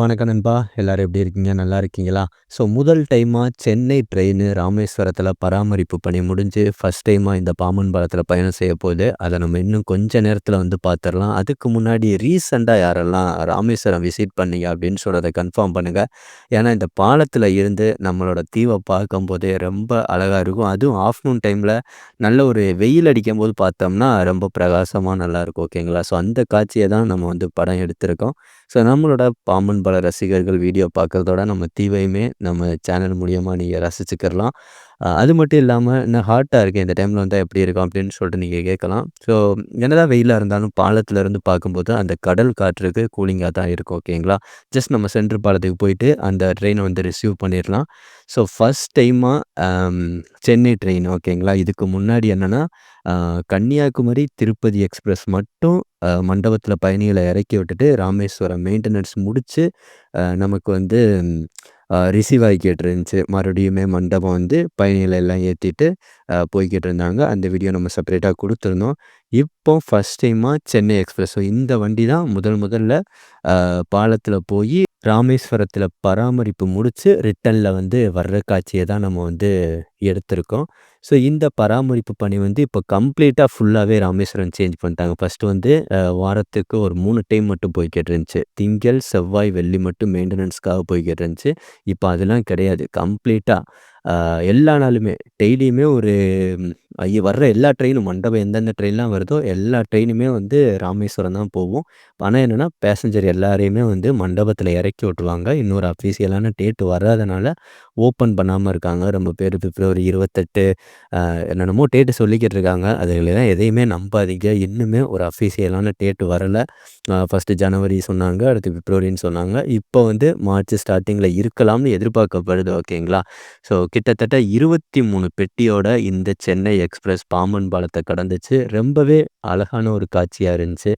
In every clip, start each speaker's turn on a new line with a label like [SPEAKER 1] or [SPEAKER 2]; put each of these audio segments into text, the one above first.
[SPEAKER 1] வணக்கம் நண்பா எல்லோரும் எப்படி இருக்கீங்க நல்லா இருக்கீங்களா ஸோ முதல் டைமாக சென்னை ட்ரெயின் ராமேஸ்வரத்தில் பராமரிப்பு பணி முடிஞ்சு ஃபஸ்ட் டைமாக இந்த பாம்பன் பாலத்தில் பயணம் செய்ய போகுது அதை நம்ம இன்னும் கொஞ்ச நேரத்தில் வந்து பார்த்துடலாம் அதுக்கு முன்னாடி ரீசெண்டாக யாரெல்லாம் ராமேஸ்வரம் விசிட் பண்ணீங்க அப்படின்னு சொல்கிறத கன்ஃபார்ம் பண்ணுங்கள் ஏன்னா இந்த பாலத்தில் இருந்து நம்மளோட தீவை பார்க்கும்போதே ரொம்ப அழகாக இருக்கும் அதுவும் ஆஃப்டர்நூன் டைமில் நல்ல ஒரு வெயில் அடிக்கும் போது பார்த்தோம்னா ரொம்ப பிரகாசமாக நல்லாயிருக்கும் ஓகேங்களா ஸோ அந்த காட்சியை தான் நம்ம வந்து படம் எடுத்திருக்கோம் ஸோ நம்மளோட பாம்பன் பல ரசிகர்கள் வீடியோ பார்க்குறதோட நம்ம தீவையுமே நம்ம சேனல் மூலியமாக நீங்கள் ரசிச்சுக்கிறலாம் அது மட்டும் இல்லாமல் என்ன ஹாட்டாக இருக்கேன் இந்த டைமில் வந்தால் எப்படி இருக்கும் அப்படின்னு சொல்லிட்டு நீங்கள் கேட்கலாம் ஸோ என்னதான் வெயிலாக இருந்தாலும் பாலத்தில் இருந்து பார்க்கும்போது அந்த கடல் காற்றுக்கு கூலிங்காக தான் இருக்கும் ஓகேங்களா ஜஸ்ட் நம்ம சென்ட்ரு பாலத்துக்கு போயிட்டு அந்த ட்ரெயினை வந்து ரிசீவ் பண்ணிடலாம் ஸோ ஃபஸ்ட் டைமாக சென்னை ட்ரெயின் ஓகேங்களா இதுக்கு முன்னாடி என்னென்னா கன்னியாகுமரி திருப்பதி எக்ஸ்பிரஸ் மட்டும் மண்டபத்தில் பயணிகளை இறக்கி விட்டுட்டு ராமேஸ்வரம் மெயின்டெனன்ஸ் முடித்து நமக்கு வந்து ரிசீவ் ஆகிக்கிட்டு இருந்துச்சு மறுபடியுமே மண்டபம் வந்து பயணிகளை எல்லாம் ஏற்றிட்டு போய்கிட்டு இருந்தாங்க அந்த வீடியோ நம்ம செப்பரேட்டாக கொடுத்துருந்தோம் இப்போ ஃபஸ்ட் டைமாக சென்னை எக்ஸ்பிரஸ் இந்த வண்டி தான் முதல் முதல்ல பாலத்தில் போய் ராமேஸ்வரத்தில் பராமரிப்பு முடித்து ரிட்டனில் வந்து வர்ற காட்சியை தான் நம்ம வந்து எடுத்திருக்கோம் ஸோ இந்த பராமரிப்பு பணி வந்து இப்போ கம்ப்ளீட்டாக ஃபுல்லாகவே ராமேஸ்வரம் சேஞ்ச் பண்ணிட்டாங்க ஃபஸ்ட்டு வந்து வாரத்துக்கு ஒரு மூணு டைம் மட்டும் போய்கிட்டு இருந்துச்சு திங்கள் செவ்வாய் வெள்ளி மட்டும் மெயின்டெனன்ஸ்க்காக போய்கிட்டு இருந்துச்சு இப்போ அதெல்லாம் கிடையாது கம்ப்ளீட்டாக எல்லா நாளுமே டெய்லியுமே ஒரு ஐயோ வர்ற எல்லா ட்ரெயினும் மண்டபம் எந்தெந்த ட்ரெயின்லாம் வருதோ எல்லா ட்ரெயினுமே வந்து ராமேஸ்வரம் தான் போகும் ஆனால் என்னென்னா பேசஞ்சர் எல்லாரையுமே வந்து மண்டபத்தில் இறக்கி விட்ருவாங்க இன்னொரு அஃபீஷியலான டேட் வராதனால ஓப்பன் பண்ணாமல் இருக்காங்க ரொம்ப பேர் பிப்ரவரி இருபத்தெட்டு என்னென்னமோ டேட்டு சொல்லிக்கிட்டு இருக்காங்க அதுகளெல்லாம் எதையுமே நம்பாதீங்க இன்னுமே ஒரு அஃபீஷியலான டேட் வரலை ஃபஸ்ட்டு ஜனவரி சொன்னாங்க அடுத்து பிப்ரவரின்னு சொன்னாங்க இப்போ வந்து மார்ச் ஸ்டார்டிங்கில் இருக்கலாம்னு எதிர்பார்க்கப்படுது ஓகேங்களா ஸோ கிட்டத்தட்ட இருபத்தி மூணு பெட்டியோட இந்த சென்னை எக்ஸ்பிரஸ் பாம்பன் பாலத்தை கடந்துச்சு ரொம்பவே அழகான ஒரு காட்சியாக இருந்துச்சு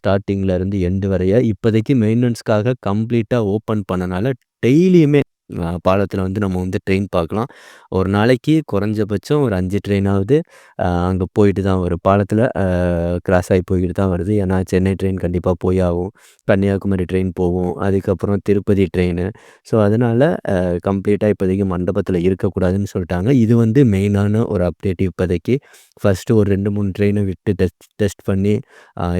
[SPEAKER 1] ஸ்டார்டிங்கில் இருந்து எண்டு வரைய இப்போதைக்கு மெயின்டெனன்ஸ்க்காக கம்ப்ளீட்டாக ஓப்பன் பண்ணனால டெய்லியுமே பாலத்தில் வந்து நம்ம வந்து ட்ரெயின் பார்க்கலாம் ஒரு நாளைக்கு குறைஞ்சபட்சம் ஒரு அஞ்சு ட்ரெயினாவது அங்கே போயிட்டு தான் வரும் பாலத்தில் கிராஸ் ஆகி போய்கிட்டு தான் வருது ஏன்னா சென்னை ட்ரெயின் கண்டிப்பாக போய் ஆகும் கன்னியாகுமரி ட்ரெயின் போகும் அதுக்கப்புறம் திருப்பதி ட்ரெயின் ஸோ அதனால் கம்ப்ளீட்டாக இப்போதைக்கு மண்டபத்தில் இருக்கக்கூடாதுன்னு சொல்லிட்டாங்க இது வந்து மெயினான ஒரு அப்டேட் இப்போதைக்கு ஃபஸ்ட்டு ஒரு ரெண்டு மூணு ட்ரெயினை விட்டு டெஸ்ட் டெஸ்ட் பண்ணி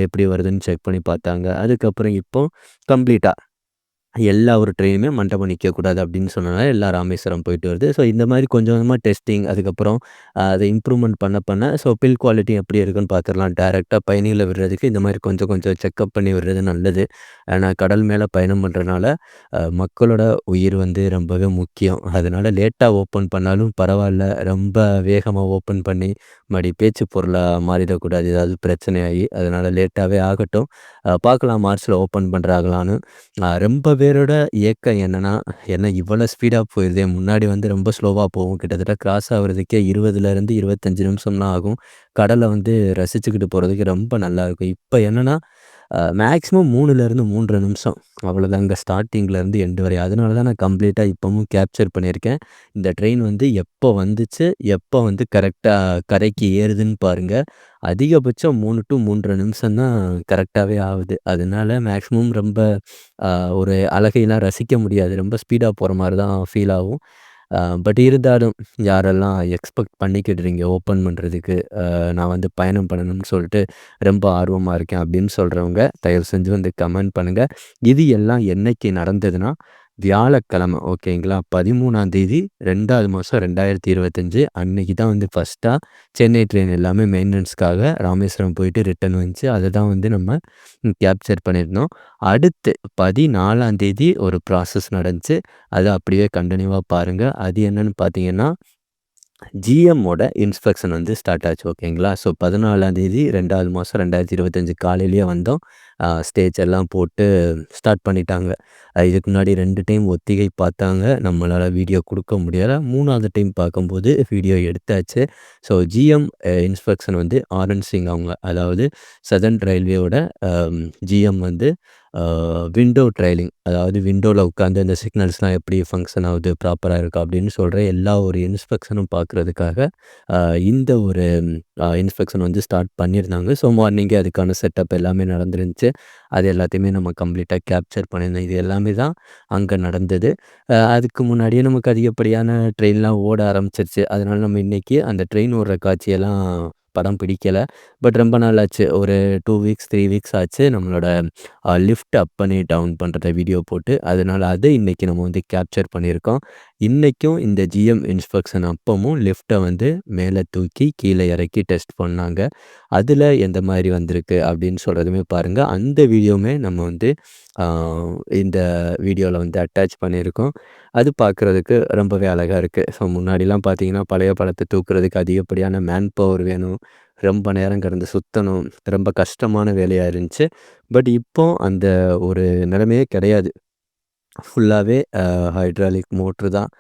[SPEAKER 1] எப்படி வருதுன்னு செக் பண்ணி பார்த்தாங்க அதுக்கப்புறம் இப்போ கம்ப்ளீட்டாக எல்லா ஒரு ட்ரெயினுமே மண்டபம் நிற்கக்கூடாது அப்படின்னு சொன்னால எல்லா ராமேஸ்வரம் போயிட்டு வருது ஸோ இந்த மாதிரி கொஞ்சம் கொஞ்சமாக டெஸ்டிங் அதுக்கப்புறம் அதை இம்ப்ரூவ்மெண்ட் பண்ண பண்ண ஸோ பில் குவாலிட்டி எப்படி இருக்குன்னு பார்த்துடலாம் டேரெக்டாக பயணிகளை விடுறதுக்கு இந்த மாதிரி கொஞ்சம் கொஞ்சம் செக்அப் பண்ணி விடுறது நல்லது ஏன்னா கடல் மேலே பயணம் பண்ணுறனால மக்களோட உயிர் வந்து ரொம்பவே முக்கியம் அதனால் லேட்டாக ஓப்பன் பண்ணாலும் பரவாயில்ல ரொம்ப வேகமாக ஓப்பன் பண்ணி மறுபடி பேச்சு பொருளாக மாறிடக்கூடாது ஏதாவது பிரச்சனையாகி அதனால் லேட்டாகவே ஆகட்டும் பார்க்கலாம் மார்ச்சில் ஓப்பன் பண்ணுறாங்களான்னு ரொம்பவே பேரோட ஏக்கம் என்னென்னா என்ன இவ்வளோ ஸ்பீடாக போயிருதே! முன்னாடி வந்து ரொம்ப ஸ்லோவாக போகும். கிட்டத்தட்ட கிராஸ் ஆகுறதுக்கே இருபதுலேருந்து இருபத்தஞ்சு நிமிஷம்லாம் ஆகும். கடலை வந்து ரசிச்சுக்கிட்டு போகிறதுக்கு ரொம்ப நல்லாயிருக்கும். இப்போ என்னென்னா மேக்ஸிமம் மூணுலேருந்து மூன்றரை நிமிஷம் அவ்வளோதாங்க ஸ்டார்டிங்லேருந்து எண்டு வரை அதனால தான் நான் கம்ப்ளீட்டாக இப்போவும் கேப்சர் பண்ணியிருக்கேன் இந்த ட்ரெயின் வந்து எப்போ வந்துச்சு எப்போ வந்து கரெக்டாக கரைக்கு ஏறுதுன்னு பாருங்கள் அதிகபட்சம் மூணு டு மூன்றரை நிமிஷம் தான் கரெக்டாகவே ஆகுது அதனால மேக்ஸிமம் ரொம்ப ஒரு அழகையெல்லாம் ரசிக்க முடியாது ரொம்ப ஸ்பீடாக போகிற மாதிரி தான் ஃபீல் ஆகும் பட் இருந்தாலும் யாரெல்லாம் எக்ஸ்பெக்ட் பண்ணிக்கிட்டுறீங்க ஓப்பன் பண்ணுறதுக்கு நான் வந்து பயணம் பண்ணணும்னு சொல்லிட்டு ரொம்ப ஆர்வமாக இருக்கேன் அப்படின்னு சொல்கிறவங்க தயவு செஞ்சு வந்து கமெண்ட் பண்ணுங்கள் இது எல்லாம் என்னைக்கு நடந்ததுன்னா வியாழக்கிழமை ஓகேங்களா பதிமூணாம் தேதி ரெண்டாவது மாதம் ரெண்டாயிரத்தி இருபத்தஞ்சு அன்னைக்கு தான் வந்து ஃபஸ்ட்டாக சென்னை ட்ரெயின் எல்லாமே மெயின்டெனன்ஸ்க்காக ராமேஸ்வரம் போயிட்டு ரிட்டர்ன் வந்துச்சு அதை தான் வந்து நம்ம கேப்சர் பண்ணியிருந்தோம் அடுத்து பதினாலாம் தேதி ஒரு ப்ராசஸ் நடந்துச்சு அதை அப்படியே கண்டினியூவாக பாருங்கள் அது என்னென்னு பார்த்தீங்கன்னா ஜிஎம்மோட இன்ஸ்பெக்ஷன் வந்து ஸ்டார்ட் ஆச்சு ஓகேங்களா ஸோ பதினாலாம் தேதி ரெண்டாவது மாதம் ரெண்டாயிரத்தி இருபத்தஞ்சி காலையிலேயே வந்தோம் ஸ்டேஜ் எல்லாம் போட்டு ஸ்டார்ட் பண்ணிட்டாங்க இதுக்கு முன்னாடி ரெண்டு டைம் ஒத்திகை பார்த்தாங்க நம்மளால் வீடியோ கொடுக்க முடியலை மூணாவது டைம் பார்க்கும்போது வீடியோ எடுத்தாச்சு ஸோ ஜிஎம் இன்ஸ்பெக்ஷன் வந்து ஆரன் சிங் அவங்க அதாவது சதன் ரயில்வேயோட ஜிஎம் வந்து விண்டோ ட்ரையலிங் அதாவது விண்டோவில் உட்காந்து அந்த சிக்னல்ஸ்லாம் எப்படி ஃபங்க்ஷன் ஆகுது ப்ராப்பராக இருக்கா அப்படின்னு சொல்கிற எல்லா ஒரு இன்ஸ்பெக்ஷனும் பார்க்குறதுக்காக இந்த ஒரு இன்ஸ்பெக்ஷன் வந்து ஸ்டார்ட் பண்ணியிருந்தாங்க ஸோ மார்னிங்கே அதுக்கான செட்டப் எல்லாமே நடந்துருந்துச்சு அது எல்லாத்தையுமே நம்ம கம்ப்ளீட்டாக கேப்சர் பண்ணியிருந்தோம் இது எல்லாமே தான் அங்கே நடந்தது அதுக்கு முன்னாடியே நமக்கு அதிகப்படியான ட்ரெயின்லாம் ஓட ஆரம்பிச்சிருச்சு அதனால் நம்ம இன்றைக்கி அந்த ட்ரெயின் ஓடுற காட்சியெல்லாம் படம் பிடிக்கலை பட் ரொம்ப நாள் ஆச்சு ஒரு டூ வீக்ஸ் த்ரீ வீக்ஸ் ஆச்சு நம்மளோட லிஃப்ட் அப் பண்ணி டவுன் பண்ணுறத வீடியோ போட்டு அதனால் அது இன்றைக்கி நம்ம வந்து கேப்சர் பண்ணியிருக்கோம் இன்றைக்கும் இந்த ஜிஎம் இன்ஸ்பெக்ஷன் அப்பவும் லிஃப்ட்டை வந்து மேலே தூக்கி கீழே இறக்கி டெஸ்ட் பண்ணாங்க அதில் எந்த மாதிரி வந்திருக்கு அப்படின்னு சொல்கிறதுமே பாருங்கள் அந்த வீடியோவுமே நம்ம வந்து இந்த வீடியோவில் வந்து அட்டாச் பண்ணியிருக்கோம் அது பார்க்குறதுக்கு ரொம்பவே அழகாக இருக்குது ஸோ முன்னாடிலாம் பார்த்தீங்கன்னா பழைய பழத்தை தூக்குறதுக்கு அதிகப்படியான மேன் பவர் வேணும் ரொம்ப நேரம் கடந்து சுற்றணும் ரொம்ப கஷ்டமான வேலையாக இருந்துச்சு பட் இப்போ அந்த ஒரு நிலைமையே கிடையாது ஃபுல்லாகவே ஹைட்ராலிக் மோட்ரு தான்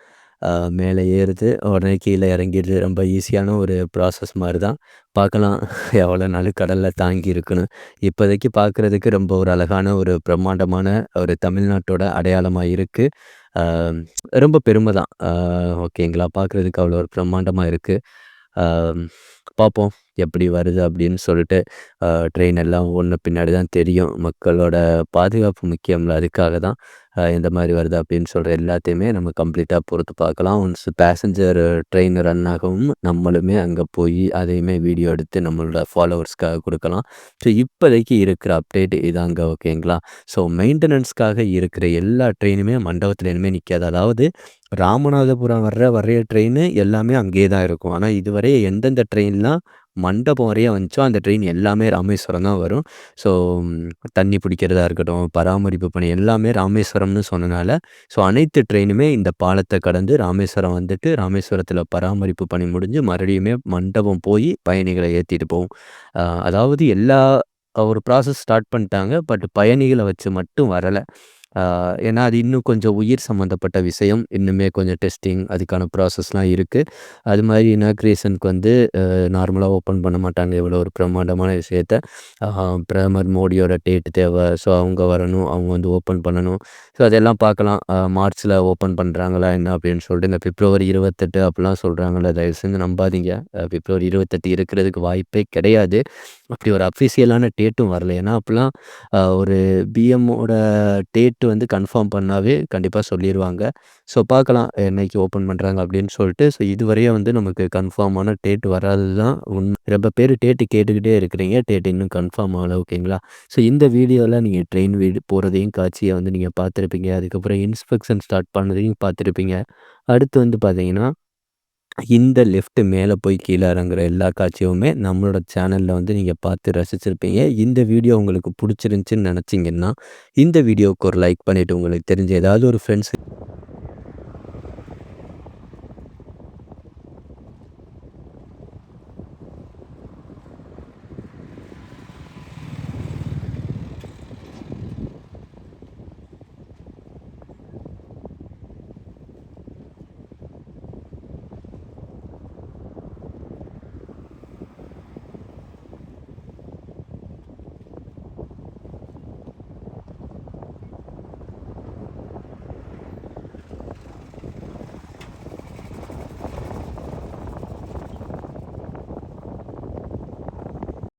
[SPEAKER 1] மேலே ஏறுது உடனே கீழே இறங்கிடுது ரொம்ப ஈஸியான ஒரு ப்ராசஸ் மாதிரி தான் பார்க்கலாம் எவ்வளோ நாள் கடலில் தாங்கி இருக்குன்னு இப்போதைக்கு பார்க்குறதுக்கு ரொம்ப ஒரு அழகான ஒரு பிரம்மாண்டமான ஒரு தமிழ்நாட்டோட அடையாளமாக இருக்குது ரொம்ப பெருமை தான் ஓகேங்களா பார்க்குறதுக்கு அவ்வளோ ஒரு பிரம்மாண்டமாக இருக்குது பார்ப்போம் எப்படி வருது அப்படின்னு சொல்லிட்டு ட்ரெயின் எல்லாம் ஒன்று பின்னாடி தான் தெரியும் மக்களோட பாதுகாப்பு முக்கியம்ல அதுக்காக தான் எந்த மாதிரி வருது அப்படின்னு சொல்கிற எல்லாத்தையுமே நம்ம கம்ப்ளீட்டாக பொறுத்து பார்க்கலாம் ஒன்ஸ் பேசஞ்சர் ட்ரெயின் ரன் ஆகவும் நம்மளுமே அங்கே போய் அதையுமே வீடியோ எடுத்து நம்மளோட ஃபாலோவர்ஸ்க்காக கொடுக்கலாம் ஸோ இப்போதைக்கு இருக்கிற அப்டேட் இதாங்க ஓகேங்களா ஸோ மெயின்டெனன்ஸ்க்காக இருக்கிற எல்லா ட்ரெயினுமே மண்டபத்தில் இனிமேல் நிற்காது அதாவது ராமநாதபுரம் வர்ற வரைய ட்ரெயின் எல்லாமே அங்கேயே தான் இருக்கும் ஆனால் இதுவரை எந்தெந்த ட்ரெயின்லாம் மண்டபம் வரையே வந்துச்சோ அந்த ட்ரெயின் எல்லாமே ராமேஸ்வரம் தான் வரும் ஸோ தண்ணி பிடிக்கிறதா இருக்கட்டும் பராமரிப்பு பணி எல்லாமே ராமேஸ்வரம்னு சொன்னனால ஸோ அனைத்து ட்ரெயினுமே இந்த பாலத்தை கடந்து ராமேஸ்வரம் வந்துட்டு ராமேஸ்வரத்தில் பராமரிப்பு பணி முடிஞ்சு மறுபடியுமே மண்டபம் போய் பயணிகளை ஏற்றிட்டு போவோம் அதாவது எல்லா ஒரு ப்ராசஸ் ஸ்டார்ட் பண்ணிட்டாங்க பட் பயணிகளை வச்சு மட்டும் வரலை ஏன்னா அது இன்னும் கொஞ்சம் உயிர் சம்மந்தப்பட்ட விஷயம் இன்னுமே கொஞ்சம் டெஸ்டிங் அதுக்கான ப்ராசஸ்லாம் இருக்குது அது மாதிரி இனாக்ரேஷனுக்கு வந்து நார்மலாக ஓப்பன் பண்ண மாட்டாங்க இவ்வளோ ஒரு பிரம்மாண்டமான விஷயத்த பிரதமர் மோடியோட டேட் தேவை ஸோ அவங்க வரணும் அவங்க வந்து ஓப்பன் பண்ணணும் ஸோ அதெல்லாம் பார்க்கலாம் மார்ச்சில் ஓப்பன் பண்ணுறாங்களா என்ன அப்படின்னு சொல்லிட்டு இந்த பிப்ரவரி இருபத்தெட்டு அப்படிலாம் சொல்கிறாங்களே தயவு செஞ்சு நம்பாதீங்க பிப்ரவரி இருபத்தெட்டு இருக்கிறதுக்கு வாய்ப்பே கிடையாது அப்படி ஒரு அஃபிஷியலான டேட்டும் வரல ஏன்னா அப்போலாம் ஒரு பிஎம்மோட டேட் வந்து கன்ஃபார்ம் பண்ணாவே கண்டிப்பாக சொல்லிடுவாங்க ஸோ பார்க்கலாம் என்னைக்கு ஓப்பன் பண்ணுறாங்க அப்படின்னு சொல்லிட்டு ஸோ இதுவரையே வந்து நமக்கு கன்ஃபார்மான டேட் வராது தான் உண்மை ரொம்ப பேர் டேட்டு கேட்டுக்கிட்டே இருக்கிறீங்க டேட் இன்னும் கன்ஃபார்ம் ஆகலை ஓகேங்களா ஸோ இந்த வீடியோவில் நீங்கள் ட்ரெயின் வீடு போகிறதையும் காட்சியை வந்து நீங்கள் பார்த்துருப்பீங்க அதுக்கப்புறம் இன்ஸ்பெக்ஷன் ஸ்டார்ட் பண்ணதையும் பார்த்துருப்பீங்க அடுத்து வந்து பார்த்தீங்கன்னா இந்த லெஃப்ட்டு மேலே போய் கீழே இறங்குற எல்லா காட்சியுமே நம்மளோட சேனலில் வந்து நீங்கள் பார்த்து ரசிச்சிருப்பீங்க இந்த வீடியோ உங்களுக்கு பிடிச்சிருந்துச்சின்னு நினச்சிங்கன்னா இந்த வீடியோவுக்கு ஒரு லைக் பண்ணிவிட்டு உங்களுக்கு தெரிஞ்ச ஏதாவது ஒரு ஃப்ரெண்ட்ஸ்